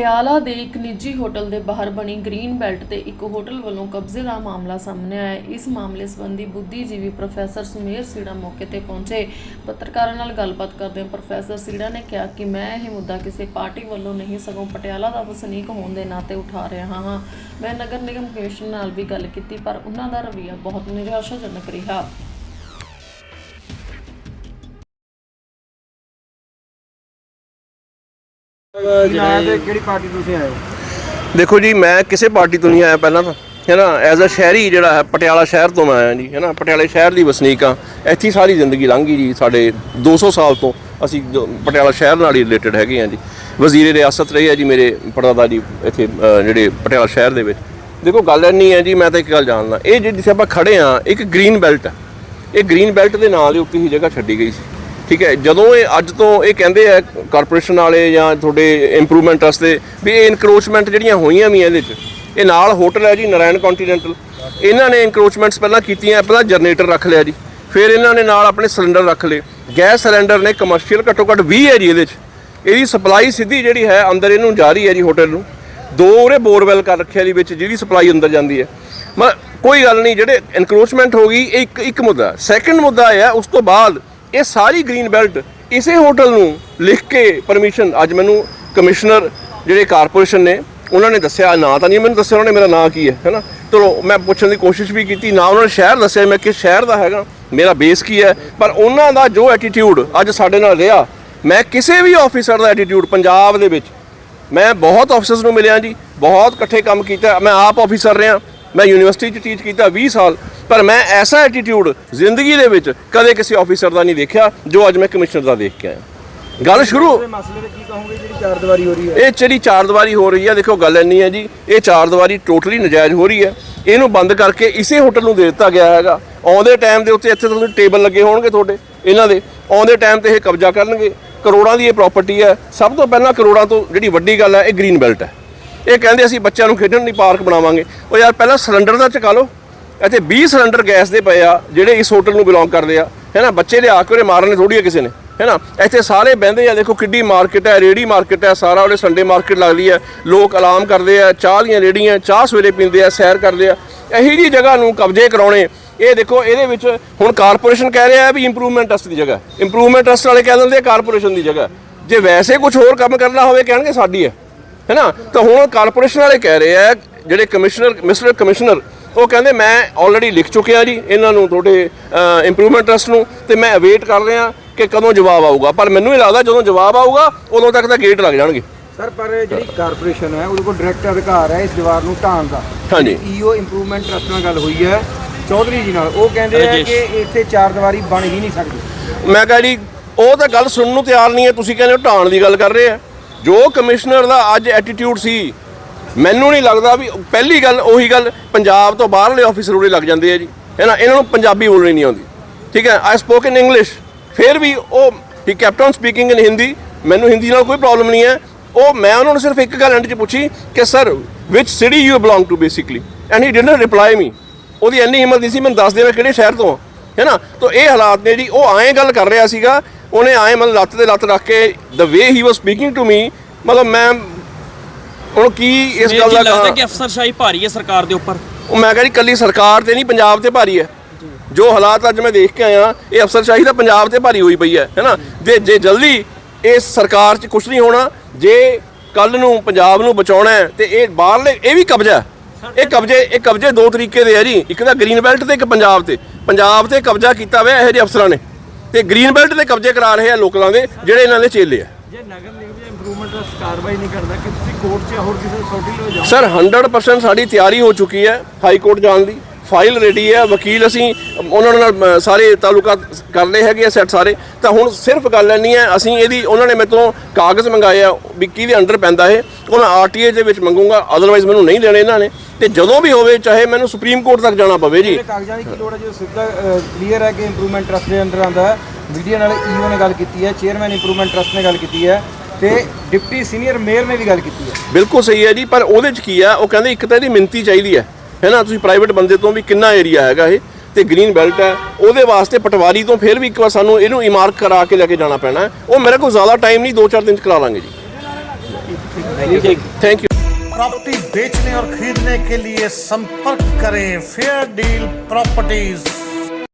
ਪਟਿਆਲਾ ਦੇ ਇੱਕ ਨਿੱਜੀ ਹੋਟਲ ਦੇ ਬਾਹਰ ਬਣੀ ਗ੍ਰੀਨ ਬੈਲਟ ਤੇ ਇੱਕ ਹੋਟਲ ਵੱਲੋਂ ਕਬਜ਼ੇ ਦਾ ਮਾਮਲਾ ਸਾਹਮਣੇ ਆਇਆ। ਹੈ। ਇਸ ਮਾਮਲੇ ਸੰਬੰਧੀ ਬੁੱਧੀਜੀਵੀ ਪ੍ਰੋਫੈਸਰ ਸੁਮੇਰ ਸੀੜਾ ਮੌਕੇ ਤੇ ਪਹੁੰਚੇ। ਪੱਤਰਕਾਰਾਂ ਨਾਲ ਗੱਲਬਾਤ ਕਰਦੇ ਪ੍ਰੋਫੈਸਰ ਸੀੜਾ ਨੇ ਕਿਹਾ ਕਿ ਮੈਂ ਇਹ ਮੁੱਦਾ ਕਿਸੇ ਪਾਰਟੀ ਵੱਲੋਂ ਨਹੀਂ, ਸਗੋਂ ਪਟਿਆਲਾ ਦਾ ਵਸਨੀਕ ਹੋਣ ਦੇ ਨਾਤੇ ਉਠਾ ਰਿਹਾ ਹਾਂ। ਮੈਂ ਨਗਰ ਨਿਗਮ ਕਮਿਸ਼ਨ ਨਾਲ ਵੀ ਗੱਲ ਕੀਤੀ, ਪਰ ਉਹਨਾਂ ਦਾ ਰਵੱਈਆ ਬਹੁਤ ਨਿਰਾਸ਼ਾਜਨਕ ਰਿਹਾ। ਨਾਂ ਤੇ ਕਿਹੜੀ ਪਾਰਟੀ ਤੋਂ ਤੁਸੀਂ ਆਏ ਹੋ? ਦੇਖੋ ਜੀ ਮੈਂ ਕਿਸੇ ਪਾਰਟੀ ਤੋਂ ਨਹੀਂ ਆਇਆ ਪਹਿਲਾਂ ਤਾਂ ਹੈ ਨਾ? ਐਜ਼ ਅ ਸ਼ਹਿਰੀ ਜਿਹੜਾ ਹੈ ਪਟਿਆਲਾ ਸ਼ਹਿਰ ਤੋਂ ਮੈਂ ਆਇਆ ਜੀ ਹੈ ਨਾ? ਪਟਿਆਲੇ ਸ਼ਹਿਰ ਦੀ ਵਸਨੀਕ ਆ ਇੱਥੇ ਹੀ ਸਾਰੀ ਜ਼ਿੰਦਗੀ ਲੰਘ ਜੀ ਸਾਡੇ 200 ਸਾਲ ਤੋਂ ਅਸੀਂ ਜੋ ਪਟਿਆਲਾ ਸ਼ਹਿਰ ਨਾਲ ਹੀ ਰਿਲੇਟਡ ਹੈਗੇ ਆ ਜੀ। ਵਜ਼ੀਰ ਰਿਆਸਤ ਰਹੇ ਆ ਜੀ ਮੇਰੇ ਪੜਦਾਦਾ ਜੀ ਇੱਥੇ ਅ, ਜਿਹੜੇ ਪਟਿਆਲਾ ਸ਼ਹਿਰ ਦੇ ਵਿੱਚ। ਦੇਖੋ ਗੱਲ ਇੰਨੀ ਹੈ ਜੀ ਮੈਂ ਤਾਂ ਇੱਕ ਗੱਲ ਜਾਣਦਾ। ਇਹ ਜਿਹੜੀ ਆਪਾਂ ਖੜੇ ਆ ਇੱਕ ਗ੍ਰੀਨ ਬੈਲਟ ਹੈ। ਇਹ ਗ੍ਰੀਨ ਬੈਲਟ ਦੇ ਨਾਲ ਦੇ ਉੱਤੇ ਹੀ ਜਗ੍ਹਾ ਛੱਡੀ ਗਈ ਸੀ। ਠੀਕ ਹੈ, ਜਦੋਂ ਇਹ ਅੱਜ ਤੋਂ ਇਹ ਕਹਿੰਦੇ ਆ ਕਾਰਪੋਰੇਸ਼ਨ ਵਾਲੇ ਜਾਂ ਤੁਹਾਡੇ ਇੰਪਰੂਵਮੈਂਟ ਵਾਸਤੇ ਵੀ ਇਹ ਇਨਕਰੋਚਮੈਂਟ ਜਿਹੜੀਆਂ ਹੋਈਆਂ ਵੀ ਇਹਦੇ 'ਚ, ਇਹ ਨਾਲ ਹੋਟਲ ਹੈ ਜੀ ਨਾਰਾਇਣ ਕੰਟੀਨੈਂਟਲ ਇਹਨਾਂ ਨੇ ਇਨਕਰੋਚਮੈਂਟਸ ਪਹਿਲਾਂ ਕੀਤੀਆਂ, ਪਹਿਲਾਂ ਜਨਰੇਟਰ ਰੱਖ ਲਿਆ ਜੀ, ਫਿਰ ਇਹਨਾਂ ਨੇ ਨਾਲ ਆਪਣੇ ਸਿਲੰਡਰ ਰੱਖ ਲਏ। ਗੈਸ ਸਿਲੰਡਰ ਨੇ ਕਮਰਸ਼ੀਅਲ ਘੱਟੋ ਘੱਟ 20 ਹੈ ਜੀ ਇਹਦੇ 'ਚ। ਇਹਦੀ ਸਪਲਾਈ ਸਿੱਧੀ ਜਿਹੜੀ ਹੈ, ਅੰਦਰ ਇਹਨੂੰ ਜਾ ਰਹੀ ਹੈ ਜੀ ਹੋਟਲ ਨੂੰ। ਦੋ ਉਹਨੇ ਬੋਰਵੈਲ ਕਰ ਰੱਖਿਆ ਜੀ ਵਿੱਚ, ਜਿਹਦੀ ਸਪਲਾਈ ਅੰਦਰ ਜਾਂਦੀ ਹੈ। ਮ, ਕੋਈ ਗੱਲ ਨਹੀਂ, ਜਿਹੜੇ ਇਨਕਰੋਚਮੈਂਟ ਹੋ ਗਈ, ਇਹ ਇੱਕ ਇੱਕ ਮੁੱਦਾ। ਸੈਕੰਡ ਮੁੱਦਾ ਇਹ ਹੈ, ਉਸ ਤੋਂ ਬਾਅਦ ਇਹ ਸਾਰੀ ਗ੍ਰੀਨ ਬੈਲਟ ਇਸੇ ਹੋਟਲ ਨੂੰ ਲਿਖ ਕੇ ਪਰਮਿਸ਼ਨ ਅੱਜ ਮੈਨੂੰ ਕਮਿਸ਼ਨਰ ਜਿਹੜੇ ਕਾਰਪੋਰੇਸ਼ਨ ਨੇ, ਉਹਨਾਂ ਨੇ ਦੱਸਿਆ, ਨਾਂ ਤਾਂ ਨਹੀਂ ਮੈਨੂੰ ਦੱਸਿਆ, ਉਹਨਾਂ ਨੇ ਮੇਰਾ ਨਾਂ ਕੀ ਹੈ ਹੈਨਾ ਚਲੋ, ਮੈਂ ਪੁੱਛਣ ਦੀ ਕੋਸ਼ਿਸ਼ ਵੀ ਕੀਤੀ, ਨਾ ਉਹਨਾਂ ਨੇ ਸ਼ਹਿਰ ਦੱਸਿਆ, ਮੈਂ ਕਿਸ ਸ਼ਹਿਰ ਦਾ ਹੈਗਾ, ਮੇਰਾ ਬੇਸ ਕੀ ਹੈ? ਪਰ ਉਹਨਾਂ ਦਾ ਜੋ ਐਟੀਟਿਊਡ ਅੱਜ ਸਾਡੇ ਨਾਲ ਰਿਹਾ, ਮੈਂ ਕਿਸੇ ਵੀ ਆਫੀਸਰ ਦਾ ਐਟੀਟਿਊਡ ਪੰਜਾਬ ਦੇ ਵਿੱਚ, ਮੈਂ ਬਹੁਤ ਆਫਿਸਰਸ ਨੂੰ ਮਿਲਿਆ ਜੀ, ਬਹੁਤ ਇਕੱਠੇ ਕੰਮ ਕੀਤਾ, ਮੈਂ ਆਪ ਆਫਿਸਰ ਰਿਹਾ, ਮੈਂ ਯੂਨੀਵਰਸਿਟੀ 'ਚ ਟੀਚ ਕੀਤਾ 20 ਸਾਲ ਪਰ ਮੈਂ ਐਸਾ ਐਟੀਟਿਊਡ ਜ਼ਿੰਦਗੀ ਦੇ ਵਿੱਚ ਕਦੇ ਕਿਸੇ ਆਫਿਸਰ ਦਾ ਨਹੀਂ ਦੇਖਿਆ ਜੋ ਅੱਜ ਮੈਂ ਕਮਿਸ਼ਨਰ ਦਾ ਦੇਖ ਕੇ ਆਇਆ। ਗੱਲ ਸ਼ੁਰੂ ਇਹਦੇ ਮਸਲੇ ਤੇ ਕੀ ਕਹੋਗੇ ਜਿਹੜੀ ਚਾਰ ਦੀਵਾਰੀ ਹੋ ਰਹੀ ਹੈ? ਇਹ ਜਿਹੜੀ ਚਾਰ ਦੀਵਾਰੀ ਹੋ ਰਹੀ ਹੈ ਦੇਖੋ ਗੱਲ ਇੰਨੀ ਹੈ ਜੀ ਇਹ ਚਾਰ ਦੀਵਾਰੀ ਟੋਟਲੀ ਨਜਾਇਜ਼ ਹੋ ਰਹੀ ਹੈ। ਇਹਨੂੰ ਬੰਦ ਕਰਕੇ ਇਸੇ ਹੋਟਲ ਨੂੰ ਦੇ ਦਿੱਤਾ ਗਿਆ ਹੈਗਾ। ਆਉਂਦੇ ਟਾਈਮ ਦੇ ਉੱਤੇ ਇੱਥੇ ਤੁਹਾਨੂੰ ਟੇਬਲ ਲੱਗੇ ਹੋਣਗੇ ਤੁਹਾਡੇ ਇਹਨਾਂ ਦੇ। ਆਉਂਦੇ ਟਾਈਮ ਤੇ ਇਹ ਕਬਜ਼ਾ ਕਰਨਗੇ। ਕਰੋੜਾਂ ਦੀ ਇਹ ਪ੍ਰਾਪਰਟੀ ਹੈ। ਸਭ ਤੋਂ ਪਹਿਲਾਂ ਕਰੋੜਾਂ ਤੋਂ ਜਿਹੜੀ ਵੱਡੀ ਗੱਲ ਹੈ ਇਹ ਗ੍ਰੀਨ ਬੈਲਟ ਹੈ। ਇਹ ਕਹਿੰਦੇ ਅਸੀਂ ਬੱਚਿਆਂ ਨੂੰ ਖੇਡਣ ਲਈ ਪਾਰਕ ਬਣਾਵਾਂਗੇ। ਉਹ ਯਾਰ ਪਹਿਲਾਂ ਸਿਲੰਡਰ ਦਾ ਚਕਾ ਲਓ। ਇੱਥੇ 20 ਸਿਲੰਡਰ ਗੈਸ ਦੇ ਪਏ ਆ, ਜਿਹੜੇ ਇਸ ਹੋਟਲ ਨੂੰ ਬਿਲੋਂਗ ਕਰਦੇ ਆ। ਹੈ ਨਾ? ਬੱਚੇ ਲਿਆ ਕੇ ਉਹਨੇ ਮਾਰਨੇ ਥੋੜੀ ਆ ਕਿਸੇ ਨੇ। ਹੈ ਨਾ? ਇੱਥੇ ਸਾਰੇ ਬਹਿੰਦੇ ਆ, ਦੇਖੋ ਕਿੱਡੀ ਮਾਰਕੀਟ ਹੈ ਰੇੜੀ ਮਾਰਕੀਟ ਹੈ ਸਾਰਾ ਉਹਦੇ ਸੰਡੇ ਮਾਰਕੀਟ ਲੱਗਦੀ ਹੈ ਲੋਕ ਆਰਾਮ ਕਰਦੇ ਆ, ਚਾਹ ਦੀਆਂ ਰੇੜੀਆਂ ਚਾਹ ਸਵੇਰੇ ਪੀਂਦੇ ਆ, ਸੈਰ ਕਰਦੇ ਆ। ਇਹੀ ਜੀ ਜਗ੍ਹਾ ਨੂੰ ਕਬਜ਼ੇ ਕਰਾਉਣੇ, ਇਹ ਦੇਖੋ, ਇਹਦੇ ਵਿੱਚ ਹੁਣ ਕਾਰਪੋਰੇਸ਼ਨ ਕਹਿ ਰਿਹਾ ਵੀ ਇੰਪਰੂਵਮੈਂਟ ਟਰਸਟ ਦੀ ਜਗ੍ਹਾ। ਇੰਪਰੂਵਮੈਂਟ ਟਰਸਟ ਵਾਲੇ ਕਹਿ ਦਿੰਦੇ ਆ ਕਾਰਪੋਰੇਸ਼ਨ ਦੀ ਜਗ੍ਹਾ। ਜੇ ਵੈਸੇ ਕੁਝ ਹੋਰ ਕੰਮ ਕਰਨਾ ਹੋਵੇ, ਕਹਿਣਗੇ ਸਾਡੀ ਹੈ ਹੈਨਾ ਤਾਂ ਹੁਣ ਕਾਰਪੋਰੇਸ਼ਨ ਵਾਲੇ ਕਹਿ ਰਹੇ ਆ, ਜਿਹੜੇ ਕਮਿਸ਼ਨਰ ਮਿਸਟਰ ਕਮਿਸ਼ਨਰ ਉਹ ਕਹਿੰਦੇ ਮੈਂ ਆਲਰੇਡੀ ਲਿਖ ਚੁੱਕਿਆ ਜੀ ਇਹਨਾਂ ਨੂੰ ਤੁਹਾਡੇ ਇੰਪਰੂਵਮੈਂਟ ਟਰਸਟ ਨੂੰ ਤੇ ਮੈਂ ਅਵੇਟ ਕਰ ਰਿਹਾ ਕਿ ਕਦੋਂ ਜਵਾਬ ਆਊਗਾ। ਪਰ ਮੈਨੂੰ ਇਹ ਲੱਗਦਾ ਜਦੋਂ ਜਵਾਬ ਆਊਗਾ ਉਦੋਂ ਤੱਕ ਤਾਂ ਗੇਟ ਲੱਗ ਜਾਣਗੇ। ਸਰ ਪਰ ਜਿਹੜੀ ਕਾਰਪੋਰੇਸ਼ਨ ਹੈ ਉਹਦੇ ਕੋਲ ਡਾਇਰੈਕਟ ਅਧਿਕਾਰ ਹੈ ਇਸ ਦੀਵਾਰ ਨੂੰ ਢਾਣ ਦਾ। ਹਾਂਜੀ। ਈਓ ਇੰਪਰੂਵਮੈਂਟ ਟਰਸਟ ਨਾਲ ਗੱਲ ਹੋਈ ਹੈ ਚੌਧਰੀ ਜੀ ਨਾਲ ਉਹ ਕਹਿੰਦੇ ਆ ਕਿ ਇੱਥੇ ਚਾਰ ਦੀਵਾਰੀ ਬਣ ਹੀ ਨਹੀਂ ਸਕਦੀ। ਮੈਂ ਕਹਾਂ ਜੀ ਉਹ ਤਾਂ ਗੱਲ ਸੁਣਨ ਨੂੰ ਤਿਆਰ ਨਹੀਂ ਹੈ ਤੁਸੀਂ ਕਹਿੰਦੇ ਹੋ ਢਾਣ ਦੀ ਗੱਲ ਕਰ ਰਹੇ ਆ। ਜੋ ਕਮਿਸ਼ਨਰ ਦਾ ਅੱਜ ਐਟੀਟਿਊਡ ਸੀ ਮੈਨੂੰ ਨਹੀਂ ਲੱਗਦਾ ਵੀ ਪਹਿਲੀ ਗੱਲ, ਉਹੀ ਗੱਲ ਪੰਜਾਬ ਤੋਂ ਬਾਹਰਲੇ ਆਫੀਸਰ ਉਰੇ ਲੱਗ ਜਾਂਦੇ ਆ ਜੀ। ਹੈ ਨਾ, ਇਹਨਾਂ ਨੂੰ ਪੰਜਾਬੀ ਬੋਲਣੀ ਨਹੀਂ ਆਉਂਦੀ। ਠੀਕ ਹੈ ਆਈ ਸਪੋਕ ਇਨ ਇੰਗਲਿਸ਼ ਫਿਰ ਵੀ ਉਹ ਹੀ kept on speaking in Hindi ਮੈਨੂੰ ਹਿੰਦੀ ਨਾਲ ਕੋਈ ਪ੍ਰੋਬਲਮ ਨਹੀਂ ਹੈ। ਉਹ, ਮੈਂ ਉਹਨਾਂ ਨੂੰ ਸਿਰਫ ਇੱਕ ਗੱਲ ਐਂਡ 'ਚ ਪੁੱਛੀ ਕਿ sir which city you belong to basically and he didn't reply me ਉਹਦੀ ਇੰਨੀ ਹਿੰਮਤ ਨਹੀਂ ਸੀ, ਮੈਨੂੰ ਦੱਸ ਦੇ ਮੈਂ ਕਿਹੜੇ ਸ਼ਹਿਰ ਤੋਂ ਆ। ਹੈ ਨਾ, ਤਾਂ ਇਹ ਹਾਲਾਤ ਨੇ ਜੀ, ਉਹ ਆਏ ਗੱਲ ਕਰ ਰਿਹਾ ਸੀਗਾ। ਉਹਨੇ ਆਏ ਮਤਲਬ ਲੱਤ ਤੇ ਲੱਤ ਰੱਖ ਕੇ ਦ ਵੇ ਹੀ ਵਾਸ ਸਪੀਕਿੰਗ ਟੂ ਮੀ ਮਤਲਬ ਮੈਂ ਹੁਣ ਕੀ ਇਸ ਗੱਲ ਦਾ ਲੱਗਦਾ ਕਿ ਅਫਸਰਸ਼ਾਹੀ ਭਾਰੀ ਹੈ ਸਰਕਾਰ ਦੇ ਉੱਪਰ। ਉਹ ਮੈਂ ਕਹਿੰਦੀ ਕੱਲੀ ਸਰਕਾਰ ਤੇ ਨਹੀਂ ਪੰਜਾਬ ਤੇ ਭਾਰੀ ਹੈ। ਜੋ ਹਾਲਾਤ ਅੱਜ ਮੈਂ ਦੇਖ ਕੇ ਆਇਆ ਇਹ ਅਫਸਰਸ਼ਾਹੀ ਤਾਂ ਪੰਜਾਬ ਤੇ ਭਾਰੀ ਹੋਈ ਪਈ ਹੈ ਹੈਨਾ ਜੇ ਜੇ ਜਲਦੀ ਇਸ ਸਰਕਾਰ 'ਚ ਕੁਝ ਨਹੀਂ ਹੋਣਾ ਜੇ ਕੱਲ ਨੂੰ ਪੰਜਾਬ ਨੂੰ ਬਚਾਉਣਾ ਹੈ ਤੇ ਇਹ ਬਾਹਰਲੇ ਇਹ ਵੀ ਕਬਜ਼ਾ ਹੈ। ਇਹ ਕਬਜ਼ੇ ਇਹ ਕਬਜ਼ੇ ਦੋ ਤਰੀਕੇ ਦੇ ਆ ਜੀ। ਇੱਕ ਤਾਂ ਗ੍ਰੀਨ ਬੈਲਟ ਤੇ ਇੱਕ ਪੰਜਾਬ ਤੇ। ਪੰਜਾਬ ਤੇ ਕਬਜ਼ਾ ਕੀਤਾ ਹੋਇਆ ਇਹੋ ਜਿਹੇ ਅਫਸਰਾਂ ਨੇ। ਤੇ ਗ੍ਰੀਨ ਬੈਲਟ ਤੇ ਕਬਜ਼ੇ ਕਰਾ ਰਹੇ ਆ ਲੋਕਾਂ ਦੇ ਜਿਹੜੇ ਇਹਨਾਂ ਦੇ ਚੇਲੇ ਆ। ਜੇ ਨਗਰ ਨਿਗਮ ਜਾਂ ਇੰਪਰੂਵਮੈਂਟ ਟਰਸਟ ਕਾਰਵਾਈ ਨਹੀਂ ਕਰਦਾ ਕਿ ਤੁਸੀਂ ਕੋਰਟ 'ਚ ਹੋਰ ਕਿਸੇ ਅਥਾਰਟੀ ਨੂੰ ਜਾਓ। ਸਰ 100% ਸਾਡੀ ਤਿਆਰੀ ਹੋ ਚੁੱਕੀ ਹੈ ਹਾਈ ਕੋਰਟ ਜਾਣ ਦੀ। ਫਾਈਲ ਰੈਡੀ ਹੈ ਵਕੀਲ ਅਸੀਂ ਉਹਨਾਂ ਨਾਲ ਸਾਰੇ ਤਾਲੁਕਾਤ ਕਰ ਲਏ ਹੈਗੇ ਆ ਸੈੱਟ ਸਾਰੇ। ਤਾਂ ਹੁਣ ਸਿਰਫ ਗੱਲ ਇੰਨੀ ਹੈ ਅਸੀਂ ਇਹਦੀ ਉਹਨਾਂ ਨੇ ਤੋਂ ਕਾਗਜ਼ ਮੰਗਾਏ ਆ ਵੀ ਕਿਹਦੇ ਅੰਡਰ ਪੈਂਦਾ ਇਹ। ਉਹ ਮੈਂ ਆਰਟੀਏ ਦੇ ਵਿੱਚ ਮੰਗੂੰਗਾ ਅਦਰਵਾਈਜ਼ ਮੈਨੂੰ ਨਹੀਂ ਦੇਣੇ ਇਹਨਾਂ ਨੇ। ਤੇ ਜਦੋਂ ਵੀ ਹੋਵੇ ਚਾਹੇ ਮੈਨੂੰ ਸੁਪਰੀਮ ਕੋਰਟ ਤੱਕ ਜਾਣਾ ਪਵੇ ਜੀ। ਕਾਗਜ਼ਾਂ ਦੀ ਕੀ ਲੋੜ ਹੈ? ਜੋ ਸਿੱਧਾ ਕਲੀਅਰ ਹੈ ਕਿ ਇੰਪਰੂਵਮੈਂਟ ਟਰਸਟ ਦੇ ਅੰਡਰ ਆਉਂਦਾ ਹੈ। ਮੀਡੀਆ ਨਾਲ ਈਓ ਨੇ ਗੱਲ ਕੀਤੀ ਹੈ ਚੇਅਰਮੈਨ ਇੰਪਰੂਵਮੈਂਟ ਟਰਸਟ ਨੇ ਗੱਲ ਕੀਤੀ ਹੈ। ਤੇ ਡਿਪਟੀ ਸੀਨੀਅਰ ਮੇਅਰ ਨੇ ਵੀ ਗੱਲ ਕੀਤੀ ਹੈ ਬਿਲਕੁਲ ਸਹੀ ਹੈ ਜੀ ਪਰ ਉਹਦੇ ਚ ਕੀ ਆ ਉਹ ਕਹਿੰਦੇ ਇੱਕ ਤਾਂ ਇਹਦੀ ਮਿੰਤੀ ਚਾਹੀਦੀ ਹੈ ਹੈ ਨਾ ਤੁਸੀਂ ਪ੍ਰਾਈਵੇਟ ਬੰਦੇ ਤੋਂ ਵੀ ਕਿੰਨਾ ਏਰੀਆ ਹੈਗਾ ਇਹ ਤੇ ਗ੍ਰੀਨ ਬੈਲਟ ਹੈ ਉਹਦੇ ਵਾਸਤੇ ਪਟਵਾਰੀ ਤੋਂ ਫਿਰ ਵੀ ਇੱਕ ਵਾਰ ਸਾਨੂੰ ਇਹਨੂੰ ਇਮਾਰਕ ਕਰਾ ਕੇ ਲੈ ਕੇ ਜਾਣਾ ਪੈਣਾ ਹੈ। ਉਹ ਮੇਰੇ ਕੋਲ ਜ਼ਿਆਦਾ ਟਾਈਮ ਨਹੀਂ 2-4 ਦਿਨ ਚ ਕਰਾ ਲਾਂਗੇ ਜੀ ਥੈਂਕ ਯੂ प्रॉपर्टी बेचने और खरीदने के लिए संपर्क करें फेयर डील प्रॉपर्टीज